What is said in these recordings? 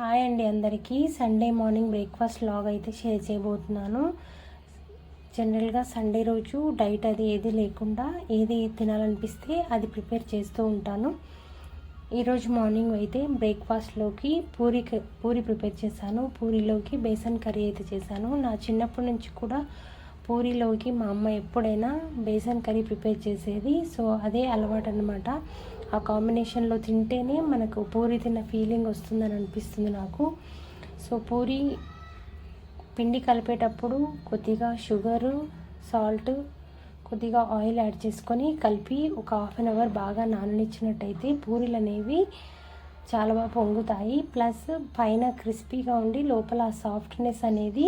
Hi అండి అందరికీ. Sunday morning breakfast లాగ్ అయితే షేర్ చేయబోతున్నాను. జనరల్గా సండే రోజు డైట్ అది ఏది లేకుండా ఏది తినాలనిపిస్తే అది ప్రిపేర్ చేస్తూ ఉంటాను. ఈరోజు మార్నింగ్ అయితే బ్రేక్ఫాస్ట్లోకి పూరి క- పూరి ప్రిపేర్ చేశాను. పూరిలోకి బేసన్ కర్రీ అయితే చేశాను. నా చిన్నప్పటి నుంచి కూడా పూరిలోకి మా అమ్మ ఎప్పుడైనా బేసన్ కర్రీ ప్రిపేర్ చేసేది. సో అదే అలవాటు అనమాట ఆ కాంబినేషన్లో తింటేనే మనకు పూరి తిన్న ఫీలింగ్ వస్తుందని అనిపిస్తుంది నాకు. సో పూరి పిండి కలిపేటప్పుడు కొద్దిగా షుగరు సాల్ట్ కొద్దిగా ఆయిల్ యాడ్ చేసుకొని కలిపి ఒక హాఫ్ అన్ అవర్ బాగా నాననిచ్చినట్టయితే పూరీలు అనేవి చాలా బాగా పొంగుతాయి. ప్లస్ పైన క్రిస్పీగా ఉండి లోపల సాఫ్ట్నెస్ అనేది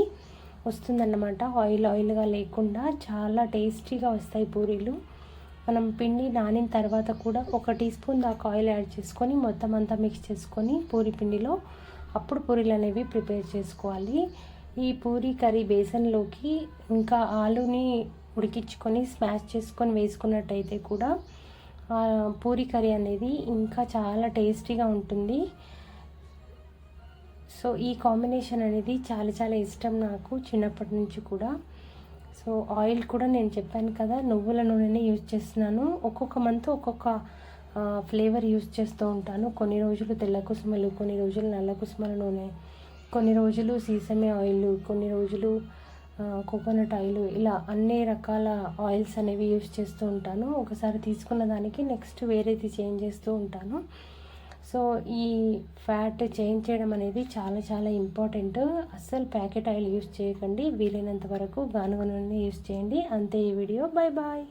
వస్తుందన్నమాట. ఆయిల్ ఆయిల్గా లేకుండా చాలా టేస్టీగా వస్తాయి పూరీలు. మనం పిండి నానిన తర్వాత కూడా ఒక టీ స్పూన్ దాకా ఆయిల్ యాడ్ చేసుకొని మొత్తం అంతా మిక్స్ చేసుకొని పూరి పిండిలో అప్పుడు పూరీలు అనేవి ప్రిపేర్ చేసుకోవాలి. ఈ పూరి కర్రీ బేసన్లోకి ఇంకా ఆలుని ఉడికించుకొని స్మాష్ చేసుకొని వేసుకున్నట్టయితే కూడా పూరి కర్రీ అనేది ఇంకా చాలా టేస్టీగా ఉంటుంది. సో ఈ కాంబినేషన్ అనేది చాలా చాలా ఇష్టం నాకు చిన్నప్పటి నుంచి కూడా. సో ఆయిల్ కూడా నేను చెప్పాను కదా నువ్వుల నూనెనే యూజ్ చేస్తున్నాను. ఒక్కొక్క మంత్ ఒక్కొక్క ఫ్లేవర్ యూజ్ చేస్తూ ఉంటాను. కొన్ని రోజులు తెల్ల కుసుమలు కొన్ని రోజులు నల్ల కుసుమల నూనె కొన్ని రోజులు సీసమే ఆయిల్ కొన్ని రోజులు కోకోనట్ ఆయిల్ ఇలా అన్ని రకాల ఆయిల్స్ అనేవి యూజ్ చేస్తూ ఉంటాను. ఒకసారి తీసుకున్న దానికి నెక్స్ట్ వేరేది చేంజ్ చేస్తూ ఉంటాను. సో ఈ ఫ్యాట్ చేంజ్ చేయడం అనేది చాలా చాలా ఇంపార్టెంట్. అస్సలు ప్యాకెట్ ఆయిల్ యూస్ చేయకండి. వీలైనంత వరకు గానుగ నూనె యూస్ చేయండి. అంతే ఈ వీడియో. Bye bye.